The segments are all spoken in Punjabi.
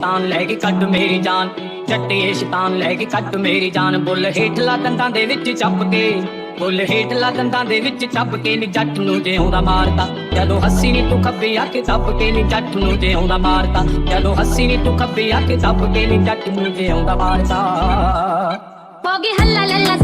ਸ਼ੈਤਾਨ ਲੈ ਕੇ ਕੱਢ ਮੇਰੀ ਜਾਨ। ਜੱਟੇ ਸ਼ੈਤਾਨ ਲੈ ਕੇ ਕੱਢ ਮੇਰੀ ਜਾਨ। ਬੁੱਲ ਹੇਠਲਾ ਦੰਦਾਂ ਦੇ ਵਿੱਚ ਚੱਪ ਕੇ, ਬੁੱਲ ਹੇਠਲਾ ਦੰਦਾਂ ਦੇ ਵਿੱਚ ਚੱਪ ਕੇ ਨੀ ਜੱਟ ਨੂੰ ਜਿਉਂਦਾ ਮਾਰਦਾ। ਜਦੋਂ ਹੱਸੀ ਨੀ ਤੂੰ ਖੱਬੇ ਆ ਕੇ ਦੱਬ ਕੇ ਨੀ ਜੱਟ ਨੂੰ ਜਿਉਂਦਾ ਮਾਰਦਾ। ਜਦੋਂ ਹੱਸੀ ਨੀ ਤੂੰ ਖੱਬੇ ਆ ਕੇ ਦੱਬ ਕੇ ਨੀ ਜੱਟ ਨੂੰ ਜਿਉਂਦਾ ਮਾਰਦਾ। ਹੋਗੀ ਹੱਲਾ ਲੱਲਾ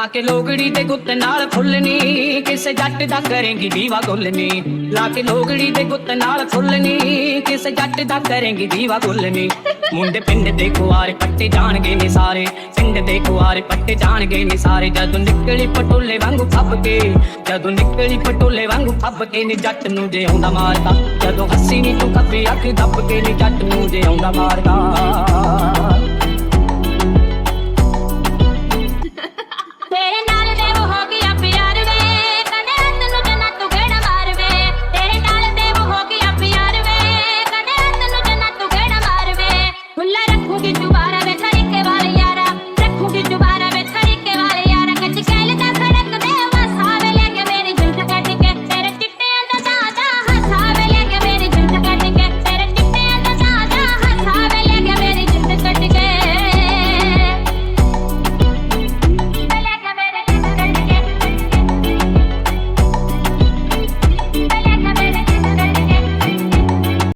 ਲਾ ਕੇ ਲੋਗੜੀ ਦੇ ਗੁੱਤ ਨਾਲ ਫੁੱਲਣੀ ਕਿਸੇ ਜੱਟ ਦਾ ਕਰੇਂਗੀ ਦੀਵਾ ਗੁੱਲਣੀ ਲਾ ਕੇ ਲੋਗੜੀ ਦੇ ਗੁੱਤ ਨਾਲ ਫੁੱਲਣੀ ਕਿਸੇ ਜੱਟ ਦਾ ਕਰੇਂਗੀ ਦੀਵਾ ਗੁੱਲਣੀ ਮੁੰਡੇ ਪਿੰਡ ਦੇ ਕੁਆਰੇ ਪੱਟੇ ਜਾਣਗੇ ਨੇ ਸਾਰੇ, ਪਿੰਡ ਦੇ ਕੁਆਰੇ ਪੱਟੇ ਜਾਣਗੇ ਨੇ ਸਾਰੇ। ਜਦੋਂ ਨਿਕਲੀ ਪਟੋਲੇ ਵਾਂਗੂ ਫੱਬ ਕੇ, ਜਦੋਂ ਨਿਕਲੀ ਪਟੋਲੇ ਵਾਂਗੂ ਫੱਬ ਕੇ ਨੀ ਜੱਟ ਨੂੰ ਜੇ ਆਉਂਦਾ ਮਾਰਦਾ। ਜਦੋਂ ਹੱਸੀ ਨੀ ਤੂੰ ਕੱਪੀ ਅੱਖ ਦੱਬ ਕੇ ਨੀ ਜੱਟ ਨੂੰ ਜੇ ਆਉਂਦਾ ਮਾਰਦਾ। You do, it.